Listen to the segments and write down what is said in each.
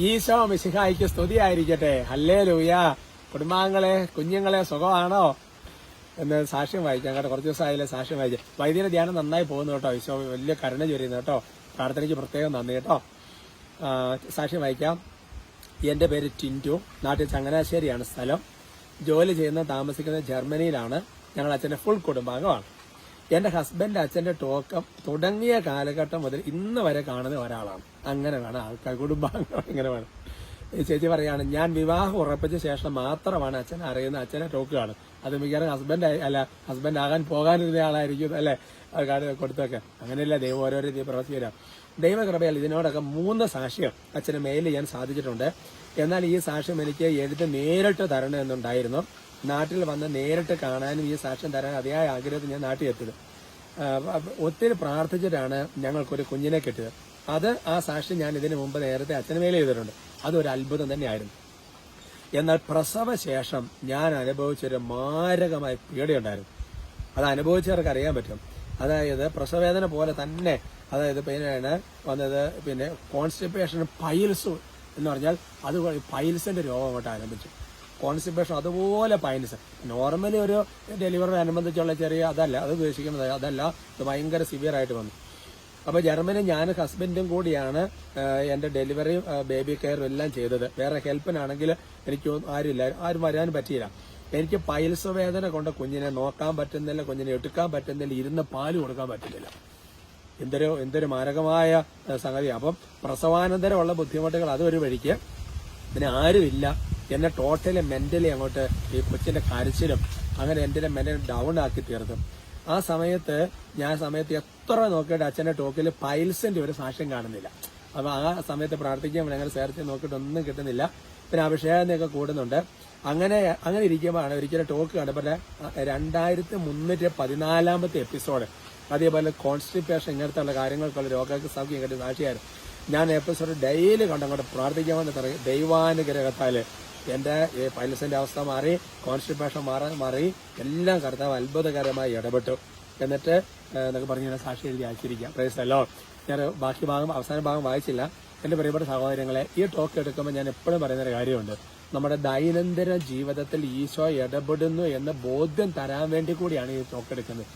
ഈശോ മിശിഹായിക്ക് സ്തുതിയായിരിക്കട്ടെ. ഹല്ലേ ലൂയ കുടുംബാംഗങ്ങളെ കുഞ്ഞുങ്ങളെ സുഖമാണോ? എന്ന് സാക്ഷ്യം വായിക്കാം കേട്ടോ. കുറച്ച് ദിവസമായില്ലേ സാക്ഷ്യം വായിക്കാം വൈദ്യുതി ധ്യാനം നന്നായി പോകുന്നു കേട്ടോ. ഈശോ വലിയ കരുണ ചൊരിയുന്നു കേട്ടോ. പ്രാർത്ഥനയ്ക്ക് പ്രത്യേകം നന്ദി കേട്ടോ. സാക്ഷ്യം വായിക്കാം. എന്റെ പേര് ടിന്റു. നാട്ടിൽ ചങ്ങനാശ്ശേരിയാണ് സ്ഥലം. ജോലി ചെയ്യുന്ന താമസിക്കുന്നത് ജർമ്മനിയിലാണ്. ഞങ്ങൾ അച്ഛന്റെ ഫുൾ കുടുംബാംഗമാണ്. എന്റെ ഹസ്ബൻഡ് അച്ഛന്റെ ടോക്കം തുടങ്ങിയ കാലഘട്ടം മുതൽ ഇന്ന് വരെ കാണുന്ന ഒരാളാണ്. അങ്ങനെ വേണം ആൾക്കാർ കുടുംബാംഗം ഇങ്ങനെ വേണം. ചേച്ചി പറയാണ് ഞാൻ വിവാഹം ഉറപ്പിച്ച ശേഷം മാത്രമാണ് അച്ഛൻ അറിയുന്ന അച്ഛനെ ടോക്ക് കാണും. അത് മിക്കവാറും ഹസ്ബൻഡ് അല്ല ഹസ്ബൻഡ് ആകാൻ പോകാനിരുന്ന ആളായിരിക്കും അല്ലെ? കൊടുത്തൊക്കെ. അങ്ങനെയല്ല ദൈവം ഓരോരോ രീതി പ്രവർത്തി വരാം ദൈവകൃപയാൽ ഇതിനോടൊക്കെ മൂന്ന് സാക്ഷ്യം അച്ഛന് മെയിൽ ചെയ്യാൻ സാധിച്ചിട്ടുണ്ട്. എന്നാൽ ഈ സാക്ഷ്യം എനിക്ക് എഴുതി നേരിട്ട് തരണമെന്നുണ്ടായിരുന്നു. നാട്ടിൽ വന്ന് നേരിട്ട് കാണാനും ഈ സാക്ഷ്യം തരാൻ അതിയായ ആഗ്രഹത്തിൽ ഞാൻ നാട്ടിൽ എത്തിയത്. ഒത്തിരി പ്രാർത്ഥിച്ചിട്ടാണ് ഞങ്ങൾക്കൊരു കുഞ്ഞിനെ കിട്ടിയത്. അത് ആ സാക്ഷ്യം ഞാൻ ഇതിനു മുമ്പ് നേരത്തെ അച്ഛനുമേൽ ചെയ്തിട്ടുണ്ട്. അതൊരു അത്ഭുതം തന്നെയായിരുന്നു. എന്നാൽ പ്രസവ ശേഷം ഞാൻ അനുഭവിച്ചൊരു മാരകമായ പീഡയുണ്ടായിരുന്നു. അത് അനുഭവിച്ചവർക്ക് അറിയാൻ പറ്റും. അതായത് പ്രസവവേദന പോലെ തന്നെ അതായത് പിന്നെയാണ് വന്നത് പിന്നെ കോൺസ്റ്റിപ്പേഷൻ പൈൽസ് എന്ന് പറഞ്ഞാൽ അത് പൈൽസിന്റെ രോഗം അങ്ങോട്ട് ആരംഭിച്ചു. കോൺസ്റ്റിപ്പേഷൻ അതുപോലെ പൈൽസ് നോർമലി ഒരു ഡെലിവറി അനുബന്ധിച്ചുള്ള ചെറിയ അതല്ല അത് ഉദ്ദേശിക്കുന്നത് അതല്ല ഇത് ഭയങ്കര സിവിയർ ആയിട്ട് വന്നു. അപ്പൊ ജർമ്മനി ഞാൻ ഹസ്ബൻഡും കൂടിയാണ് എന്റെ എന്റെ ഡെലിവറിയും ബേബി കെയറും എല്ലാം ചെയ്തത്. വേറെ ഹെൽപ്പിനാണെങ്കിൽ എനിക്ക് ആരുമില്ല ആരും വരാൻ പറ്റിയില്ല. എനിക്ക് പൈൽസ് വേദന കൊണ്ട് കുഞ്ഞിനെ നോക്കാൻ പറ്റുന്നില്ല കുഞ്ഞിനെ എടുക്കാൻ പറ്റുന്നില്ല ഇരുന്ന് പാൽ കൊടുക്കാൻ പറ്റുന്നില്ല. എന്തൊരു എന്തൊരു മാരകമായ സംഗതിയാണ് അപ്പം പ്രസവാനന്തരമുള്ള ബുദ്ധിമുട്ടുകൾ അതൊരു വഴിക്ക്. പിന്നെ ആരുമില്ല. എന്നെ ടോട്ടലി മെന്റലി അങ്ങോട്ട് ഈ കൊച്ചിന്റെ കരച്ചിലും അങ്ങനെ എന്റെ മെന്റലി ഡൗൺ ആക്കി തീർത്തും ആ സമയത്ത് ഞാൻ സമയത്ത് എത്ര നോക്കിയിട്ട് അച്ഛന്റെ ടോക്കിൽ പൈൽസിന്റെ ഒരു സാക്ഷ്യം കാണുന്നില്ല. അപ്പൊ ആ സമയത്ത് പ്രാർത്ഥിക്കാൻ ഞങ്ങൾ ചേർത്ത് നോക്കിയിട്ട് ഒന്നും കിട്ടുന്നില്ല. പിന്നെ അഭിഷേകത്തിനൊക്കെ കൂടുന്നുണ്ട്. അങ്ങനെ അങ്ങനെ ഇരിക്കുമ്പോഴാണ് ഒരിക്കലും ടോക്ക് കണ്ടപ്പോൾ രണ്ടായിരത്തി മുന്നൂറ്റി പതിനാലാമത്തെ എപ്പിസോഡ് അതേപോലെ കോൺസ്റ്റിപ്പേഷൻ ഇങ്ങനത്തെ ഉള്ള കാര്യങ്ങൾക്കുള്ള രോഗങ്ങൾക്ക് സൗഖ്യം കിട്ടിയ സാക്ഷിയായിരുന്നു. ഞാൻ എപ്പിസോഡ് ഡെയിലി കണ്ടങ്ങോട്ട് പ്രാർത്ഥിക്കാമെന്ന് പറയും ദൈവാനുഗ്രഹത്താൽ എന്റെ ഈ പൈലസിന്റെ അവസ്ഥ മാറി കോൺസ്റ്റിപ്പേഷൻ മാറി മാറി എല്ലാം കർത്താവ് അത്ഭുതകരമായി ഇടപെട്ടു. എന്നിട്ട് എന്നൊക്കെ പറഞ്ഞ് ഞാൻ സാക്ഷി എഴുതി അയച്ചിരിക്കാം പ്രൈസല്ലോ ഞാൻ ബാക്കി ഭാഗം അവസാന ഭാഗം വായിച്ചില്ല. എന്റെ പ്രിയപ്പെട്ട സഹോദരങ്ങളെ ഈ ടോക്ക് എടുക്കുമ്പോൾ ഞാൻ എപ്പോഴും പറയുന്ന ഒരു കാര്യമുണ്ട്. നമ്മുടെ ദൈനംദിന ജീവിതത്തിൽ ഈശോ ഇടപെടുന്നു എന്ന ബോധ്യം തരാൻ വേണ്ടി കൂടിയാണ് ഈ ടോക്ക് എടുക്കുന്നത്.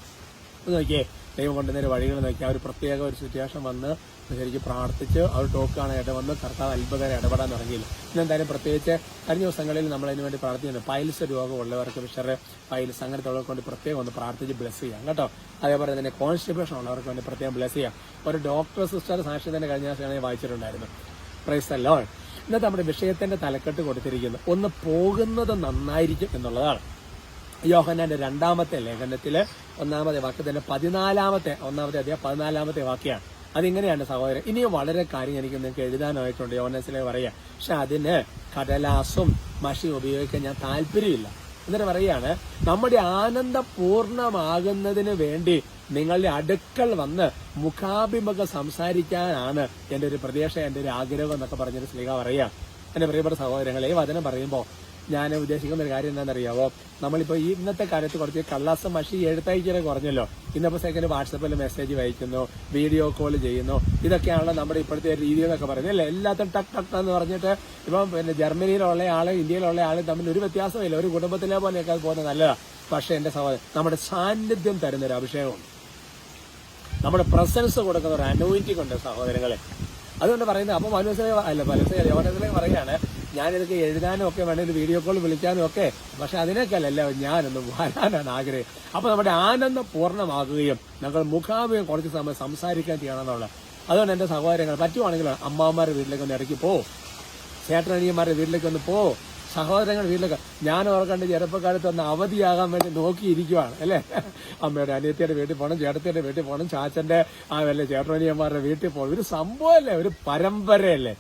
നോക്കിയേ ദൈവം കൊണ്ടുവന്നൊരു വഴികൾ നോക്കി. ആ ഒരു പ്രത്യേക ഒരു സിറ്റുവേഷൻ വന്ന് ശരിക്കും പ്രാർത്ഥിച്ച് ആ ടോക്കാണ് ടോക്ക് വന്ന് കർത്താവ് അത്ഭുതം ഇടപെടാൻ തുടങ്ങിയില്ല ഇന്ന് എന്തായാലും പ്രത്യേകിച്ച് കഴിഞ്ഞ ദിവസങ്ങളിൽ നമ്മൾ അതിന് വേണ്ടി പ്രാർത്ഥിക്കുന്നുണ്ട് പൈൽസ് രോഗമുള്ളവർക്ക് വിഷറ് പൈൽസ് അങ്ങനത്തെ ഉള്ളവർക്ക് വേണ്ടി പ്രത്യേകം ഒന്ന് പ്രാർത്ഥിച്ച് ബ്ലസ് ചെയ്യാം കേട്ടോ. അതേപോലെ തന്നെ കോൺസ്റ്റിപ്പേഷൻ ഉള്ളവർക്ക് വേണ്ടി പ്രത്യേകം ബ്ലസ് ചെയ്യാം. ഒരു ഡോക്ടർ സിസ്റ്റർ സാക്ഷി തന്നെ കഴിഞ്ഞ ദിവസം ഞാൻ വായിച്ചിട്ടുണ്ടായിരുന്നു. പ്രൈസ് അല്ലോ ഇന്നത്തെ നമ്മുടെ വിഷയത്തിന്റെ തലക്കെട്ട് കൊടുത്തിരിക്കുന്നു. ഒന്ന് പോകുന്നത് നന്നായിരിക്കും എന്നുള്ളതാണ്. യോഹന്നാന്റെ രണ്ടാമത്തെ ലേഖനത്തിലെ ഒന്നാമത്തെ വാക്യത്തിന്റെ പതിനാലാമത്തെ ഒന്നാമത്തെ അധ്യായം പതിനാലാമത്തെ വാക്യാണ്. അതിങ്ങനെയാണ് സഹോദരൻ. ഇനിയും വളരെ കാര്യം എനിക്ക് നിങ്ങൾക്ക് എഴുതാനായിട്ടുണ്ട് യോഹനസിലെ പറയുക പക്ഷെ അതിന് കടലാസും മഷി ഉപയോഗിക്കാൻ ഞാൻ താല്പര്യമില്ല. എന്നിട്ട് പറയാണ് നമ്മുടെ ആനന്ദം പൂർണമാകുന്നതിന് വേണ്ടി നിങ്ങളുടെ അടുക്കൽ വന്ന് മുഖാഭിമുഖം സംസാരിക്കാനാണ് എന്റെ ഒരു പ്രതീക്ഷ എന്റെ ഒരു ആഗ്രഹം എന്നൊക്കെ പറഞ്ഞൊരു സ്ലീഹ പറയുക എന്റെ പ്രിയപ്പെട്ട സഹോദരങ്ങളെ വചനം പറയുമ്പോൾ ഞാൻ ഉദ്ദേശിക്കുന്ന ഒരു കാര്യം എന്താണെന്നറിയാവോ? നമ്മളിപ്പോൾ ഈ ഇന്നത്തെ കാലത്ത് കുറച്ച് കള്ളാസം മഷി എഴുത്തയച്ചിട്ട് കുറഞ്ഞല്ലോ. ഇന്നിപ്പോ സെക്കൻഡ് വാട്സപ്പിൽ മെസ്സേജ് വായിക്കുന്നു വീഡിയോ കോൾ ചെയ്യുന്നു. ഇതൊക്കെയാണല്ലോ നമ്മുടെ ഇപ്പോഴത്തെ രീതി എന്നൊക്കെ പറയുന്നത്. അല്ലേ? എല്ലാത്തും ടക്ക് ടക്ക് എന്ന് പറഞ്ഞിട്ട് ഇപ്പം പിന്നെ ജർമ്മനിയിലുള്ള ആൾ ഇന്ത്യയിലുള്ള ആൾ തമ്മിൽ ഒരു വ്യത്യാസമില്ല ഒരു കുടുംബത്തിലെ പോലെയൊക്കെ അത് പോകുന്നത് നല്ലതാണ് പക്ഷെ എന്റെ സഹോദരൻ നമ്മുടെ സാന്നിധ്യം തരുന്ന ഒരു അഭിഷേകമുണ്ട്. നമ്മുടെ പ്രസൻസ് കൊടുക്കുന്ന ഒരു അനോയിറ്റിംഗ് ഉണ്ട് സഹോദരങ്ങളെ. അതുകൊണ്ട് പറയുന്നത് അപ്പൊ മനുഷ്യ അല്ല മനുഷ്യ യോനത്തിലേക്ക് പറയാണ് ഞാനിതൊക്കെ എഴുതാനും ഒക്കെ വേണമെങ്കിൽ വീഡിയോ കോൾ വിളിക്കാനും ഒക്കെ. പക്ഷെ അതിനേക്കാളല്ല ഞാനൊന്ന് വരാനാണ് ആഗ്രഹം. അപ്പൊ നമ്മുടെ ആനന്ദം പൂർണമാകുകയും ഞങ്ങൾ മുഖാമുഖം കുറച്ച് സമയം സംസാരിക്കാൻ ചെയ്യണമെന്നുള്ള അതുകൊണ്ട് എന്റെ സഹോദരങ്ങൾ പറ്റുവാണെങ്കിൽ അമ്മാമാരുടെ വീട്ടിലേക്ക് ഒന്ന് ഇറക്കി പോ. ചേട്ടനനിയന്മാരുടെ വീട്ടിലേക്ക് ഒന്ന് പോ. സഹോദരങ്ങൾ വീട്ടിലൊക്കെ. ഞാൻ ഓർക്കേണ്ട ചെറുപ്പക്കാലത്ത് ഒന്ന് അവധിയാകാൻ വേണ്ടി നോക്കിയിരിക്കുവാണ് അല്ലേ? അമ്മയുടെ അനിയത്തിയുടെ വീട്ടിൽ പോകണം ചേട്ടത്തിയുടെ വീട്ടിൽ പോകണം ചാച്ചന്റെ ആ വല്ല ചേട്ടനിയന്മാരുടെ വീട്ടിൽ പോകണം ഒരു സംഭവമല്ലേ? ഒരു പരമ്പരയല്ലേ?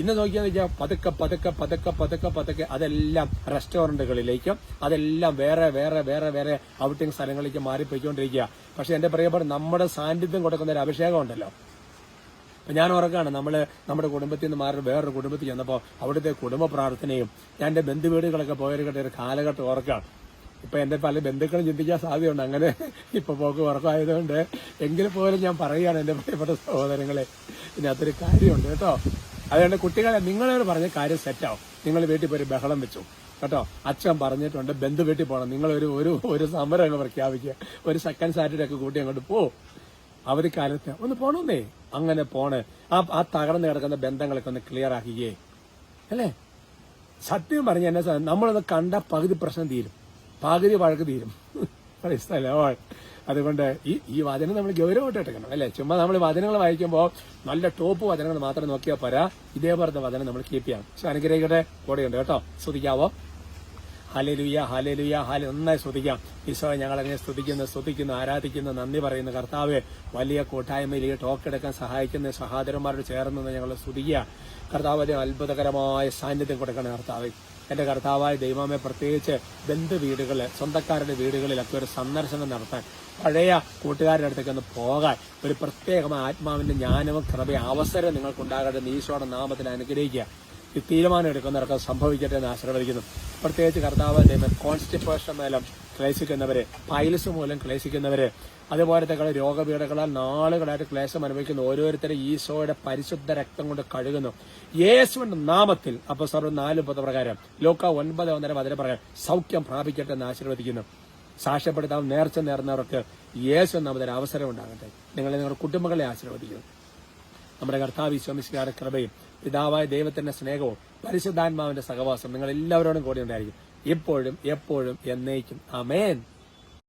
ഇന്ന് നോക്കിയാന്ന് വെച്ചാൽ പതുക്കെ പതുക്കെ പതുക്കെ പതുക്കെ പതുക്കെ അതെല്ലാം റെസ്റ്റോറന്റുകളിലേക്കും അതെല്ലാം വേറെ വേറെ വേറെ വേറെ ഔട്ടിംഗ് സ്ഥലങ്ങളിലേക്ക് മാറിപ്പോയിക്കൊണ്ടിരിക്കുക പക്ഷെ എന്റെ പ്രിയപ്പെട്ട നമ്മുടെ സാന്നിധ്യം കൊടുക്കുന്ന ഒരു അഭിഷേകം ഉണ്ടല്ലോ. ഞാൻ ഉറക്കാണ് നമ്മൾ നമ്മുടെ കുടുംബത്തിൽ നിന്ന് മാറി വേറൊരു കുടുംബത്തിൽ ചെന്നപ്പോൾ അവിടുത്തെ കുടുംബ പ്രാർത്ഥനയും ഞാൻ എന്റെ ബന്ധുവീടുകളൊക്കെ പോയൊരു ഒരു കാലഘട്ടം ഉറക്കാണ് ഇപ്പൊ എന്റെ പല ബന്ധുക്കളും ചിന്തിക്കാൻ സാധ്യതയുണ്ട്. അങ്ങനെ ഇപ്പൊ പോക്ക് ഉറക്കമായതുകൊണ്ട് എങ്കിൽ പോലും ഞാൻ പറയുകയാണ് എന്റെ പ്രിയപ്പെട്ട സഹോദരങ്ങളെ. ഇതിനകത്തൊരു കാര്യമുണ്ട് കേട്ടോ. അതുകൊണ്ട് കുട്ടികളെ നിങ്ങളോട് പറഞ്ഞ കാര്യം സെറ്റാവും നിങ്ങൾ വീട്ടിൽ പോയി ബഹളം വെച്ചു. കേട്ടോ? അച്ഛൻ പറഞ്ഞിട്ടുണ്ട് ബന്ധു വീട്ടിൽ പോകണം നിങ്ങൾ ഒരു ഒരു ഒരു സമരം അങ്ങ് പ്രഖ്യാപിക്കുക. ഒരു സെക്കൻഡ് സാറ്റർഡേ ഒക്കെ കൂട്ടി അങ്ങോട്ട് പോ. അവധിക്കാലത്ത് ഒന്ന് പോണേ അങ്ങനെ പോണേ. ആ ആ തകർന്നു കിടക്കുന്ന ബന്ധങ്ങളൊക്കെ ഒന്ന് ക്ലിയർ ആക്കിയേ. അല്ലേ? സത്യം പറഞ്ഞ എന്നെ നമ്മളത് കണ്ട പകുതി പ്രശ്നം തീരും. പകുതി വഴക്ക് തീരും. അതുകൊണ്ട് ഈ ഈ വചനം നമ്മൾ ഗൗരവമായിട്ട് എടുക്കണം അല്ലേ? ചുമ്മാ നമ്മൾ വചനങ്ങൾ വായിക്കുമ്പോൾ നല്ല ടോപ്പ് വചനങ്ങൾ മാത്രം നോക്കിയാൽ പോരാ. ഇതേപോലത്തെ വചനം നമ്മൾ കീപ്പ് ചെയ്യാം. പക്ഷെ അനുഗ്രഹിക്കട്ടെ? കൂടെയുണ്ട് കേട്ടോ. ശ്രദ്ധിക്കാവോ ഹലലുയ ഹലലുയ ഹല നന്നായി സ്തുതിക്കാം. ഈശോ ഞങ്ങളങ്ങനെ സ്തുതിക്കുന്നു സ്തുതിക്കുന്നു ആരാധിക്കുന്നു നന്ദി പറയുന്നു. കർത്താവ് വലിയ കൂട്ടായ്മയിൽ ഈ ടോക്ക് എടുക്കാൻ സഹായിക്കുന്ന സഹോദരന്മാരോട് ചേർന്ന് ഞങ്ങൾ സ്തുതിക്കുക. കർത്താവ് അത്ഭുതകരമായ സാന്നിധ്യം കൊടുക്കണം കർത്താവ്. എന്റെ കർത്താവായ ദൈവമേ പ്രത്യേകിച്ച് ബന്ധു വീടുകളിൽ സ്വന്തക്കാരുടെ വീടുകളിലൊക്കെ ഒരു സന്ദർശനം നടത്താൻ പഴയ കൂട്ടുകാരുടെ അടുത്തേക്ക് ഒന്ന് പോകാൻ ഒരു പ്രത്യേകമായ ആത്മാവിന്റെ ജ്ഞാനവും കൃപയും അവസരം നിങ്ങൾക്കുണ്ടാകട്ടെ ഈശോയുടെ നാമത്തിൽ അനുഗ്രഹിക്കുക. ഈ തീരുമാനം എടുക്കുന്നവർക്ക് സംഭവിക്കട്ടെ എന്ന് ആശീർവദിക്കുന്നു. പ്രത്യേകിച്ച് കർത്താവ് ദൈവം കോൺസ്റ്റിപ്പേഷൻ മൂലം ക്ലേശിക്കുന്നവര് പൈലസ് മൂലം ക്ലേശിക്കുന്നവര് അതുപോലെ കളി രോഗപീഠകളാൽ നാളുകളായിട്ട് ക്ലേശം അനുഭവിക്കുന്ന ഓരോരുത്തരും ഈശോയുടെ പരിശുദ്ധ രക്തം കൊണ്ട് കഴുകുന്നു. യേശുവിന്റെ നാമത്തിൽ അപ്പൊ സർവ നാല് പ്രകാരം ലോക ഒൻപത് ഒന്നര പതിനെ പ്രകാരം സൗഖ്യം പ്രാപിക്കട്ടെ എന്ന് ആശീർവദിക്കുന്നു. സാക്ഷ്യപ്പെടുത്താൻ നേർച്ച നേർന്നവർക്ക് യേശു നാമത്തിൽ അവസരം ഉണ്ടാകട്ടെ. നിങ്ങളെ നിങ്ങളുടെ കുടുംബങ്ങളെ ആശീർവദിക്കുന്നു. നമ്മുടെ കർത്താവ് ഈശ്വമിശിക്കാരുടെ കൃപയും പിതാവായ ദൈവത്തിന്റെ സ്നേഹവും പരിശുദ്ധാത്മാവിന്റെ സഹവാസം നിങ്ങൾ എല്ലാവരോടും കൂടി ഉണ്ടായിരിക്കും. ഇപ്പോഴും എപ്പോഴും എന്നേക്കും. അമേൻ